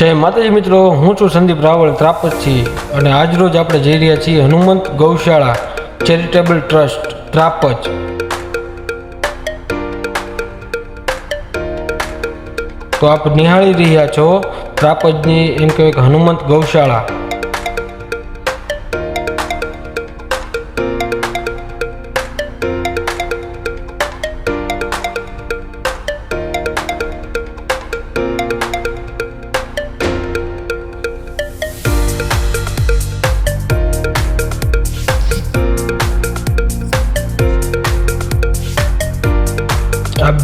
જય માતાજી મિત્રો, હું છું સંદીપ રાવળ ત્રાપજથી અને આજરોજ આપણે જઈ રહ્યા છીએ હનુમંત ગૌશાળા ચેરિટેબલ ટ્રસ્ટ, ત્રાપજ. તો આપ નિહાળી રહ્યા છો ત્રાપજની એમ કહેવાય કે હનુમંત ગૌશાળા.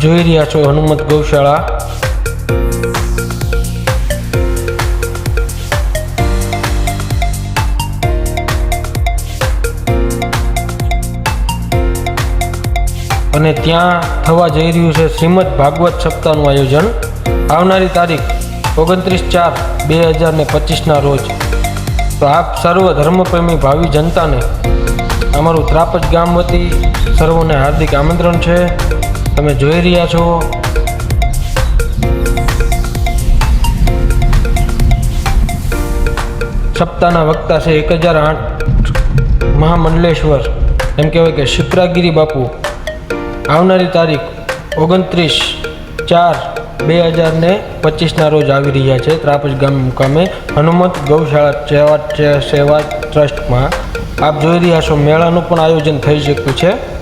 જોઈ રહ્યા છો હનુમત ગૌશાળા. અને ત્યાં થવા જઈ રહ્યું છે શ્રીમદ ભાગવત સપ્તાહનું આયોજન. આવનારી તારીખ ઓગણત્રીસ ચાર બે હજાર ને પચીસના રોજ. તો આપ સર્વ ધર્મપ્રેમી ભાવિ જનતાને અમારું ત્રાપજ ગામ વતી સર્વોને હાર્દિક આમંત્રણ છે. તમે જોઈ રહ્યા છો. સપ્તાહના વક્તા છે એક હજાર આઠ મહામંડલેશ્વર. એમ કહેવાય કે શિપ્રાગીરી બાપુ. આવનારી તારીખ ઓગણત્રીસ ચાર બે હજાર ને પચીસના રોજ આવી રહ્યા છે ત્રાપજ ગામ મુકામે હનુમંત ગૌશાળા સેવા સેવા ટ્રસ્ટમાં. આપ જોઈ રહ્યા છો મેળાનું પણ આયોજન થઈ શક્યું છે.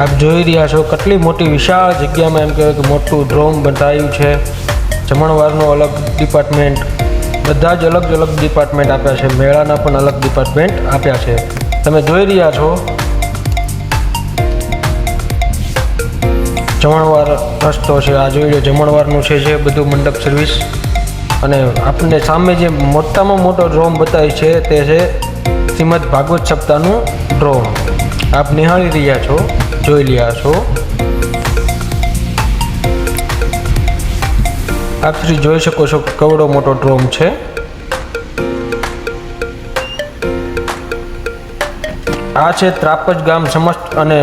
આપ જોઈ રહ્યા છો કેટલી મોટી વિશાળ જગ્યામાં એમ કહેવાય કે મોટું ડ્રોમ બંધાયું છે. જમણવારનું અલગ ડિપાર્ટમેન્ટ, બધા જ અલગ અલગ ડિપાર્ટમેન્ટ આપ્યા છે. મેળાના પણ અલગ ડિપાર્ટમેન્ટ આપ્યા છે. તમે જોઈ રહ્યા છો. જમણવાર રસ્તો છે. આ જોઈ લો, જમણવારનું છે જે બધું મંડપ સર્વિસ અને આપણને સામે જે મોટામાં મોટો ડ્રોમ બતાવ્યું છે તે છે શ્રીમદ ભાગવત સપ્તાહનું ડ્રોમ. આપ નિહાળી રહ્યા છો. જોઈ રહ્યા છો. આપ શ્રી જોઈ શકો છો કવડો મોટો ડ્રોમ છે. આ છે ત્રાપજ ગામ સમસ્ત અને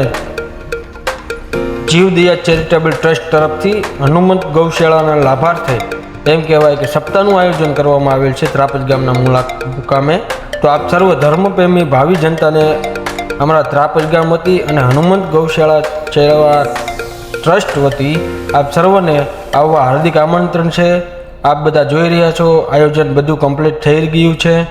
જીવદયા ચેરિટેબલ ટ્રસ્ટ તરફથી હનુમંત ગૌશાળાના લાભાર્થે એમ કહેવાય કે સપ્તાહનું આયોજન કરવામાં આવેલ છે ત્રાપજ ગામના મુલાકામે. તો આપ સર્વ ધર્મપ્રેમી, ભાવિ જનતાને અમારા ત્રાપજ ગામ વતી અને હનુમંત ગૌશાળા ચેરવા ટ્રસ્ટ વતી આપ સર્વને આવવા હાર્દિક આમંત્રણ છે. આપ બધા જોઈ રહ્યા છો, આયોજન બધું કમ્પ્લીટ થઈ ગયું છે.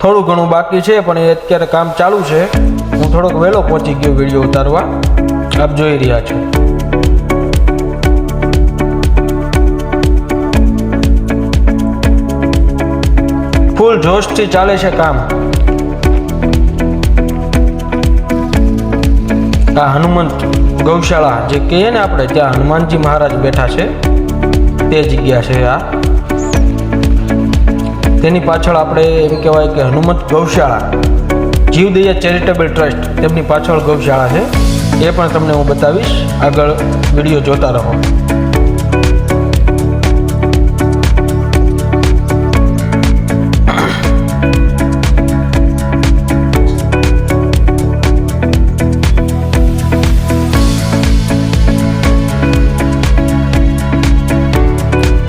થોડું ઘણું બાકી છે, પણ એ અત્યારે કામ ચાલુ છે. હું થોડોક વહેલો પહોંચી ગયો વીડિયો ઉતારવા. આપ જોઈ રહ્યા છો. જોશથી ચાલે છે કામ. આ હનુમંત ગૌશાળા જે કહીએ ને આપણે, ત્યાં હનુમાનજી મહારાજ બેઠા છે. તે જગ્યા છે આ. તેની પાછળ આપણે એમ કહેવાય કે હનુમંત ગૌશાળા જીવદયા ચેરિટેબલ ટ્રસ્ટ તેમની પાછળ ગૌશાળા છે. એ પણ તમને હું બતાવીશ. આગળ વીડિયો જોતા રહો.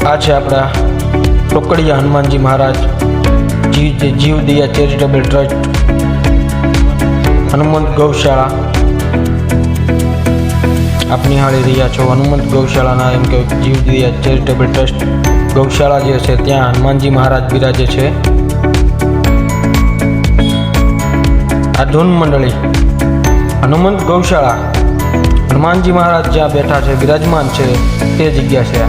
આ છે આપણા ટોકડિયા હનુમાનજી મહારાજ જીવ જીવદયા ચેરિટેબલ ટ્રસ્ટ હનુમંત ગૌશાળા આપ નિહાળી રહ્યા છો. હનુમંત ગૌશાળાના એમ કે જીવદયા ચેરિટેબલ ટ્રસ્ટ ગૌશાળા જે છે, ત્યાં હનુમાનજી મહારાજ બિરાજે છે. આ ધૂન મંડળી હનુમંત ગૌશાળા હનુમાનજી મહારાજ જ્યાં બેઠા છે, બિરાજમાન છે, તે જગ્યા છે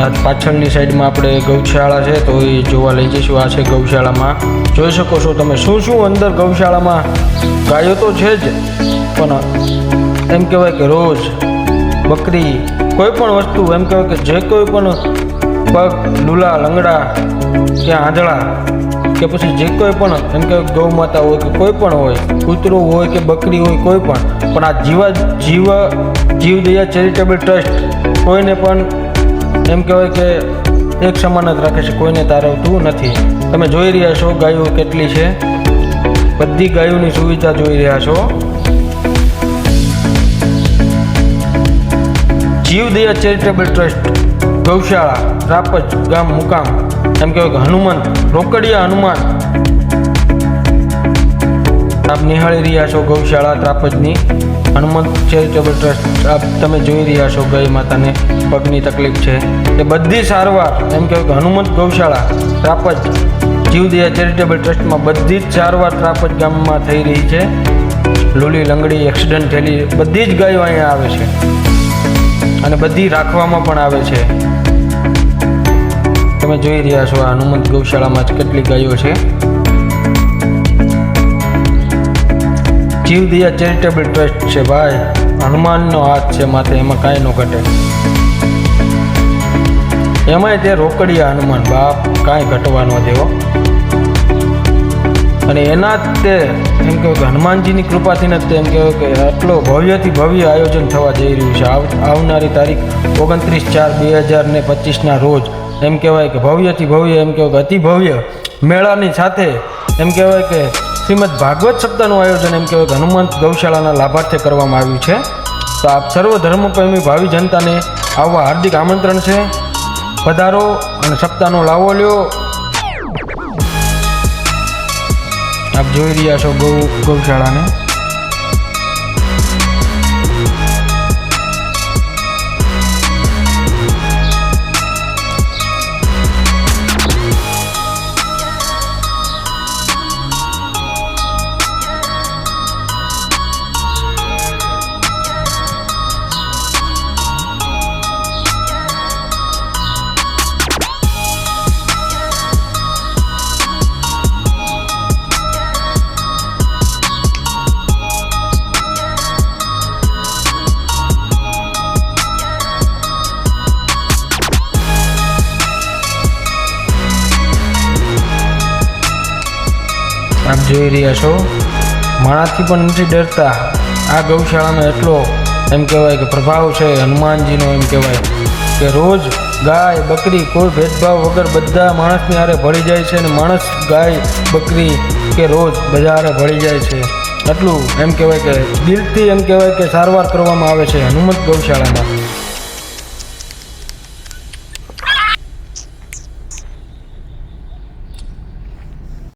આ પાછળની સાઈડમાં આપણે ગૌશાળા છે, તો એ જોવા લઈ જઈશું. આ છે ગૌશાળામાં. જોઈ શકો છો તમે શું શું અંદર ગૌશાળામાં ગાયો તો છે જ, પણ એમ કહેવાય કે રોજ બકરી કોઈ પણ વસ્તુ, એમ કહેવાય કે જે કોઈ પણ પગ લૂલા લંગડા કે આંધળા કે પછી જે કોઈ પણ, એમ કે ગૌ માતા હોય કે કોઈ પણ હોય, કૂતરું હોય કે બકરી હોય કોઈ પણ પણ આ જીવા, જીવ, જીવદયા ચેરિટેબલ ટ્રસ્ટ કોઈને પણ એમ કહેવાય કે એક સમાન જ રાખે છે, કોઈને તારવતું નથી. તમે જોઈ રહ્યા છો ગાયો કેટલી છે. બધી ગાયોની સુવિધા જોઈ રહ્યા છો. જીવદયા ચેરિટેબલ ટ્રસ્ટ, ગૌશાળા, રાપજ ગામ મુકામ, એમ કહેવાય કે હનુમાન, રોકડિયા હનુમાન આપ નિહાળી રહ્યા છો ગૌશાળા ત્રાપજની. હનુમંત ચેરિટેબલ ટ્રસ્ટ, આપ તમે જોઈ રહ્યા છો ગાય માતાને પગની તકલીફ છે. એ બધી સારવાર, એમ કહેવાય કે હનુમંત ગૌશાળા, ત્રાપજ, જીવદયા ચેરિટેબલ ટ્રસ્ટમાં બધી જ સારવાર ત્રાપજ ગામમાં થઈ રહી છે. લૂલી લંગડી, એક્સિડન્ટ થયેલી, બધી જ ગાયો અહીંયા આવે છે. અને બધી રાખવામાં પણ આવે છે. તમે જોઈ રહ્યા છો હનુમંત ગૌશાળામાં જ કેટલી ગાયો છે. જીવદયા ચેરિટેબલ ટ્રસ્ટ છે ભાઈ. હનુમાનનો હાથ છે માથે, એમાં કાંઈ ન ઘટે. એમાંય તે રોકડિયા હનુમાન, બાપ, કાંઈ ઘટવા ન દેવો અને એના જ તે, એમ કહેવાય કે હનુમાનજીની કૃપાથી જ તે એમ કહેવાય કે આટલો ભવ્યથી ભવ્ય આયોજન થવા જઈ રહ્યું છે. આવનારી તારીખ ઓગણત્રીસ ચાર બે હજાર ને પચીસના રોજ. એમ કહેવાય કે ભવ્યથી ભવ્ય, એમ કહેવાય કે અતિ ભવ્ય મેળાની સાથે. એમ કહેવાય કે શ્રીમદ ભાગવત સપ્તાહનું આયોજન એમ કહેવાય કે હનુમંત ગૌશાળાના લાભાર્થે કરવામાં આવ્યું છે. તો આપ સર્વ ધર્મપ્રેમી ભાવિ જનતાને આવવા હાર્દિક આમંત્રણ છે. પધારો અને સપ્તાહનો લાવો લ્યો. આપ જોઈ રહ્યા છો ગૌ ગૌશાળાને. આપ જોઈ રહ્યા છો. માણાથી પણ નથી ડરતા. આ ગૌશાળાનો એટલો એમ કહેવાય કે પ્રભાવ છે, હનુમાનજીનો એમ કહેવાય કે રોજ ગાય, બકરી કોઈ ભેદભાવ વગર બધા માણસની હારે ભળી જાય છે અને માણસ, ગાય, બકરી કે રોજ બધા હારે ભળી જાય છે. એટલું એમ કહેવાય કે દિલથી એમ કહેવાય કે સારવાર કરવામાં આવે છે હનુમત ગૌશાળામાં.